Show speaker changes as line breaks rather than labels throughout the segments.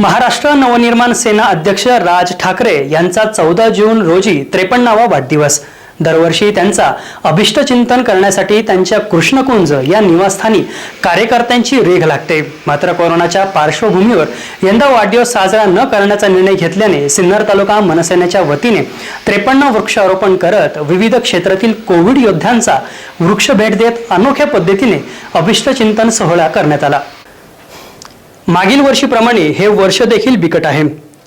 महाराष्ट्र नवनिर्माण सेना अध्यक्ष राज ठाकरे यांचा चौदा जून रोजी त्रेपन्नावा वाढदिवस. दरवर्षी त्यांचा अभिष्टचिंतन करण्यासाठी त्यांच्या कृष्णकुंज या निवासस्थानी कार्यकर्त्यांची रेघ लागते. मात्र कोरोनाच्या पार्श्वभूमीवर यंदा वाढदिवस साजरा न करण्याचा निर्णय घेतल्याने सिन्नर तालुका मनसेनेच्या वतीने त्रेपन्न वृक्षारोपण करत विविध क्षेत्रातील कोविड योद्ध्यांचा वृक्ष भेट देत अनोख्या पद्धतीने अभिष्टचिंतन सोहळा करण्यात आला. मागील वर्षीप्रमाणे हे वर्ष देखील बिकट आहे.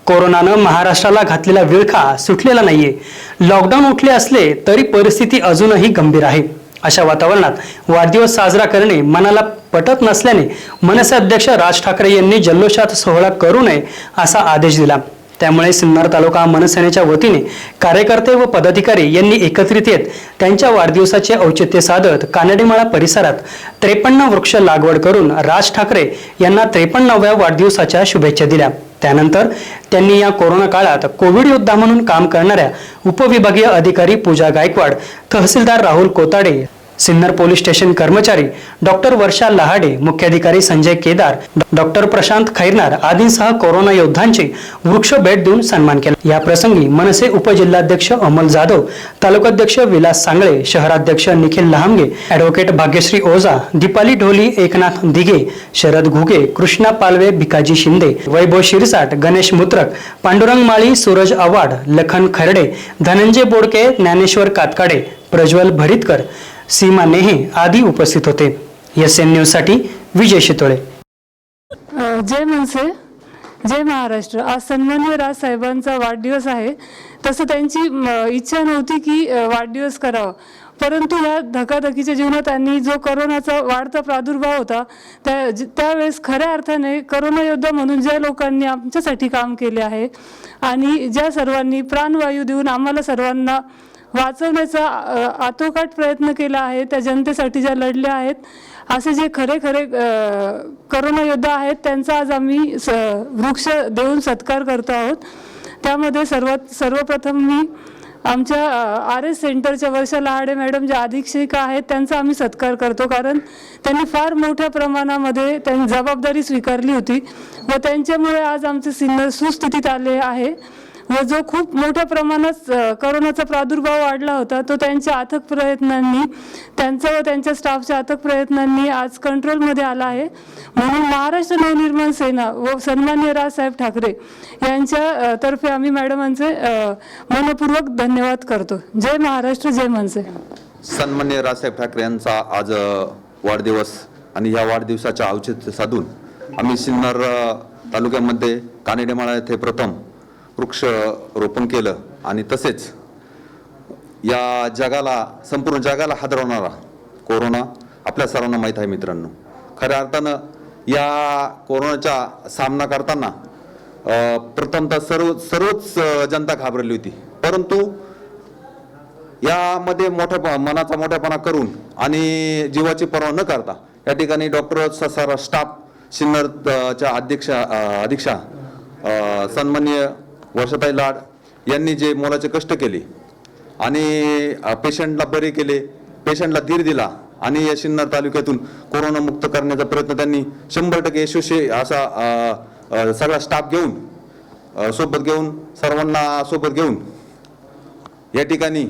कोरोनानं महाराष्ट्राला घातलेला विळखा सुटलेला नाहीये. लॉकडाऊन उठले असले तरी परिस्थिती अजूनही गंभीर आहे. अशा वातावरणात वाढदिवस साजरा करणे मनाला पटत नसल्याने मनसे अध्यक्ष राज ठाकरे यांनी जल्लोषात सोहळा करू नये असा आदेश दिला. त्यामुळे सिन्नर तालुका मनसेनेच्या वतीने कार्यकर्ते व पदाधिकारी यांनी एकत्रित येत त्यांच्या वाढदिवसाचे औचित्य साधत कानडीमाळा परिसरात त्रेपन्न वृक्ष लागवड करून राज ठाकरे यांना त्रेपन्नाव्या वाढदिवसाच्या शुभेच्छा दिल्या. त्यानंतर त्यांनी या कोरोना काळात कोविड योद्धा म्हणून काम करणाऱ्या उपविभागीय अधिकारी पूजा गायकवाड तहसीलदार राहुल कोताडे सिन्नर पोलीस स्टेशन कर्मचारी डॉक्टर वर्षा लहाडे मुख्याधिकारी संजय केदार डॉक्टर प्रशांत खैरनार आदींसह कोरोना योद्धांचे वृक्ष भेट देऊन सन्मान केला. या प्रसंगी मनसे उपजिल्हाध्यक्ष अमल जाधव तालुकाध्यक्ष विलास सांगळे शहराध्यक्ष निखिल लहामगे ॲडव्होकेट भाग्यश्री ओझा दीपाली ढोली एकनाथ दिघे शरद घुगे कृष्णा पालवे भिकाजी शिंदे वैभव शिरसाट गणेश मुत्रक पांडुरंग माळी सूरज आव्हाड लखन खर्डे धनंजय बोडके ज्ञानेश्वर कातकाडे प्रज्वल भरितकर सीमा नेहे आदी उपस्थित होते. एस एन न्यूजसाठी विजय शितोळे.
जय मनसे. जय महाराष्ट्र. आज सन्मान्य राजसाहेबांचा वाढदिवस आहे. तसं त्यांची इच्छा नव्हती की वाढदिवस करावा. परंतु या धकाधकीच्या जीवनात त्यांनी जो करोनाचा वाढता प्रादुर्भाव होता त्या त्यावेळेस खऱ्या अर्थाने करोना योद्धा म्हणून ज्या लोकांनी आमच्यासाठी काम केले आहे आणि ज्या सर्वांनी प्राणवायू देऊन आम्हाला सर्वांना वाचवण्याचा आतोकाट प्रयत्न केला आहे त्या जनतेसाठी ज्या लढल्या आहेत असे जे खरे खरे करोना योद्धा आहेत त्यांचा आज आम्ही स वृक्ष देऊन सत्कार करतो आहोत. त्यामध्ये सर्वात सर्वप्रथम मी आमच्या आर एस सेंटरच्या वर्षा लहाडे मॅडम ज्या अधीक्षिका आहेत त्यांचा आम्ही सत्कार करतो. कारण त्यांनी फार मोठ्या प्रमाणामध्ये त्यांनी जबाबदारी स्वीकारली होती व त्यांच्यामुळे आज आमचे सिन्नर सुस्थितीत आले आहे. व जो खूप मोठ्या प्रमाणात करोनाचा प्रादुर्भाव वाढला होता तो त्यांच्या अथक प्रयत्नांनी त्यांचा व त्यांच्या स्टाफच्या अथक प्रयत्नांनी आज कंट्रोलमध्ये आला आहे. म्हणून महाराष्ट्र नवनिर्माण सेना व सन्मान्य राजसाहेब ठाकरे यांच्या तर्फे आम्ही मॅडमांचे मनपूर्वक धन्यवाद करतो. जय महाराष्ट्र जय मनसे.
सन्मान्य राजसाहेब ठाकरे यांचा आज वाढदिवस आणि या वाढदिवसाच्या औचित्य साधून आम्ही सिन्नर तालुक्यामध्ये कानेडेमाळा येथे प्रथम वृक्ष रोपण केलं आणि तसेच या जगाला संपूर्ण जगाला हादरवणारा कोरोना आपल्या सर्वांना माहीत आहे मित्रांनो. खऱ्या अर्थानं या कोरोनाचा सामना करताना प्रथमतः सर्व सर्वच जनता घाबरली होती. परंतु यामध्ये मोठ्या मनाचा मोठेपणा करून आणि जीवाची पर्वा न करता या ठिकाणी डॉक्टर सारा स्टाफ सिन्नरच्या अध्यक्ष अधीक्षा अ, सन्माननीय वर्षाताई लाड यांनी जे मोलाचे कष्ट केले आणि पेशंटला बरे केले पेशंटला धीर दिला आणि या सिन्नर तालुक्यातून कोरोना मुक्त करण्याचा प्रयत्न त्यांनी शंभर टक्के यशस्वी असा सगळा स्टाफ घेऊन सोबत घेऊन सर्वांना सोबत घेऊन या ठिकाणी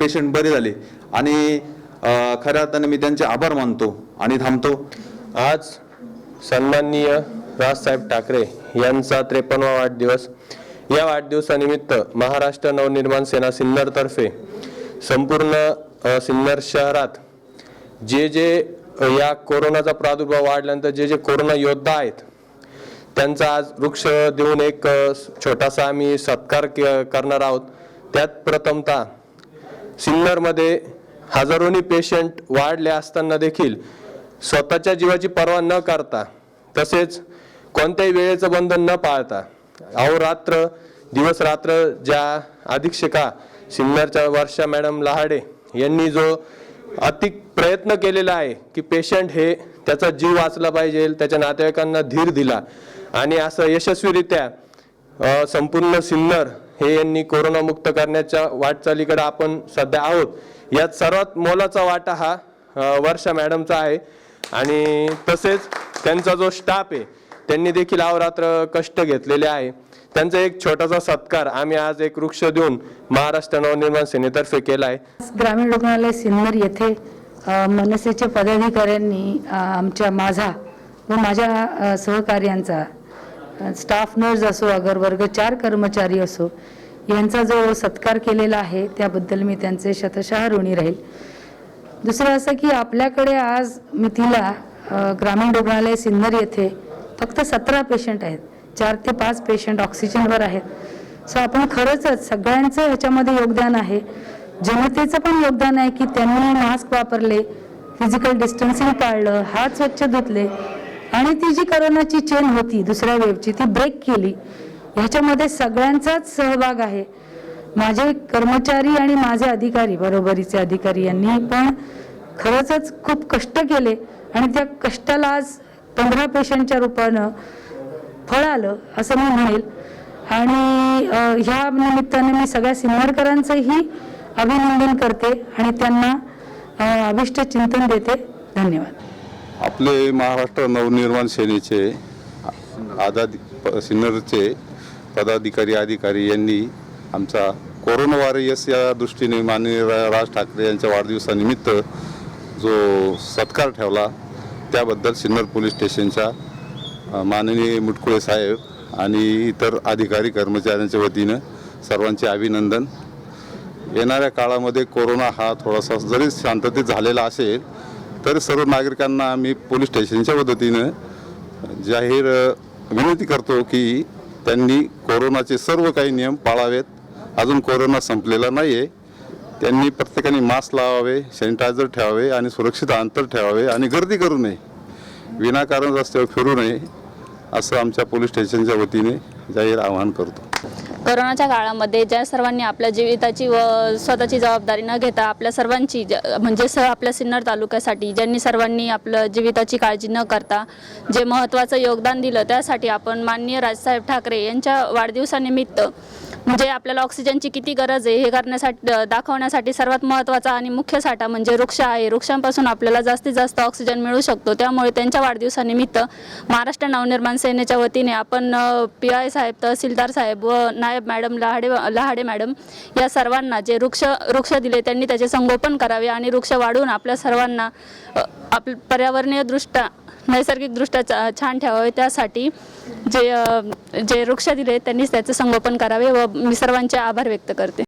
पेशंट बरे झाले. आणि खऱ्या अर्थाने मी त्यांचे आभार मानतो आणि थांबतो.
आज सन्माननीय राजसाहेब ठाकरे यांचा त्रेपन्नवा वाढदिवस. या वाढदिवसानिमित्त महाराष्ट्र नवनिर्माण सेना सिन्नरतर्फे संपूर्ण सिन्नर शहरात जे जे या कोरोनाचा प्रादुर्भाव वाढल्यानंतर जे जे कोरोना योद्धा आहेत त्यांचा आज वृक्ष देऊन एक छोटासा आम्ही सत्कार करणार आहोत. त्यात प्रथमतः सिन्नरमध्ये हजारोनी पेशंट वाढले असताना देखील स्वतःच्या जीवाची पर्वा न करता तसेच कोणत्याही वेळेचं बंधन न पाळता अहोरात्र दिवस रात्र ज्या अधीक्षिका सिन्नरच्या वर्षा मॅडम लहाडे यांनी जो अति प्रयत्न केलेला आहे की पेशंट हे त्याचा जीव वाचला पाहिजे त्याच्या नातेवाईकांना धीर दिला आणि असं यशस्वीरित्या संपूर्ण सिन्नर हे यांनी कोरोनामुक्त करण्याच्या वाटचालीकडे आपण सध्या आहोत. यात सर्वात मोलाचा वाटा हा वर्षा मॅडमचा आहे आणि तसेच त्यांचा जो स्टाफ आहे त्यांनी देखील अवरात्र कष्ट घेतलेले आहे. त्यांचा एक छोटासा सत्कार आम्ही आज एक वृक्ष देऊन महाराष्ट्र नवनिर्माण सेनेतर्फे केला आहे.
ग्रामीण रुग्णालय सिन्नर येथे मनसेच्या पदाधिकाऱ्यांनी आमच्या माझा व माझ्या सहकार्यांचा स्टाफ नर्स असो अगर वर्ग चार कर्मचारी असो यांचा जो सत्कार केलेला आहे त्याबद्दल मी त्यांचे शतशः ऋणी राहील. दुसरं असं की आपल्याकडे आज मिथिला ग्रामीण रुग्णालय सिन्नर येथे फक्त सतरा पेशंट आहेत. चार ते पाच पेशंट ऑक्सिजनवर आहेत. सो आपण खरंच सगळ्यांचं ह्याच्यामध्ये योगदान आहे. जनतेचं पण योगदान आहे की त्यांनी मास्क वापरले फिजिकल डिस्टन्सिंग पाळलं हात स्वच्छ धुतले. आणि ती जी करोनाची चेन होती दुसऱ्या वेवची ती ब्रेक केली. ह्याच्यामध्ये सगळ्यांचाच सहभाग आहे. माझे कर्मचारी आणि माझे अधिकारी बरोबरीचे अधिकारी यांनी पण खरंच खूप कष्ट केले. आणि त्या कष्टाला आज पंधरा पेशंटच्या रूपानं फळ आलं असं मी म्हणेल. आणि ह्या निमित्ताने मी सगळ्या सिन्नरकरांचंही अभिनंदन करते आणि त्यांना अभिष्ट चिंतन देते. धन्यवाद.
आपले महाराष्ट्र नवनिर्माण सेनेचे आदा प- सिन्नरचे पदाधिकारी अधिकारी यांनी आमचा कोरोना वॉरियर्स या दृष्टीने माननीय राज ठाकरे यांच्या वाढदिवसानिमित्त जो सत्कार ठेवला त्याबद्दल सिन्नर पोलीस स्टेशनच्या माननीय मुटकुळे साहेब आणि इतर अधिकारी कर्मचाऱ्यांच्या वतीनं सर्वांचे अभिनंदन. येणाऱ्या काळामध्ये कोरोना हा थोडासा जरी शांततेत झालेला असेल तरी सर्व नागरिकांना आम्ही पोलीस स्टेशनच्या मदतीनं जाहीर विनंती करतो की त्यांनी कोरोनाचे सर्व काही नियम पाळावेत. अजून कोरोना संपलेला नाही आहे त्यांनी प्रत्येकाने मास्क लावावे सॅनिटायझर ठेवावे आणि सुरक्षित अंतर ठेवावे आणि गर्दी करू नये. विनाकारण रस्त्यावर फिरू नये असं आमच्या पोलीस स्टेशनच्या वतीने जाहीर आवाहन करतो.
करोनाच्या काळामध्ये ज्या सर्वांनी आपल्या जीविताची व स्वतःची जबाबदारी न घेता आपल्या सर्वांची म्हणजे स आपल्या सिन्नर तालुक्यासाठी ज्यांनी सर्वांनी आपलं जीविताची काळजी न करता जे महत्त्वाचं योगदान दिलं त्यासाठी आपण माननीय राजसाहेब ठाकरे यांच्या वाढदिवसानिमित्त म्हणजे आपल्याला ऑक्सिजनची किती गरज आहे हे करण्यासाठी दाखवण्यासाठी सर्वात महत्त्वाचा आणि मुख्य साठा म्हणजे वृक्ष आहे. वृक्षांपासून आपल्याला जास्तीत जास्त ऑक्सिजन मिळू शकतो. त्यामुळे त्यांच्या वाढदिवसानिमित्त महाराष्ट्र नवनिर्माण सेनेच्या वतीने आपण पी आय साहेब तहसीलदार साहेब व नायब मॅडम लहाडे लहाडे मॅडम या सर्वांना जे वृक्ष वृक्ष दिले त्यांनी त्याचे संगोपन करावे आणि वृक्ष वाढवून आपल्या सर्वांना आप पर्यावरणीय दृष्ट्या नैसर्गिकदृष्ट्या चा- छान ठेवावे त्यासाठी जे जे वृक्ष दिले त्यांनीच त्याचे संगोपन करावे व मी सर्वांचे आभार व्यक्त करते.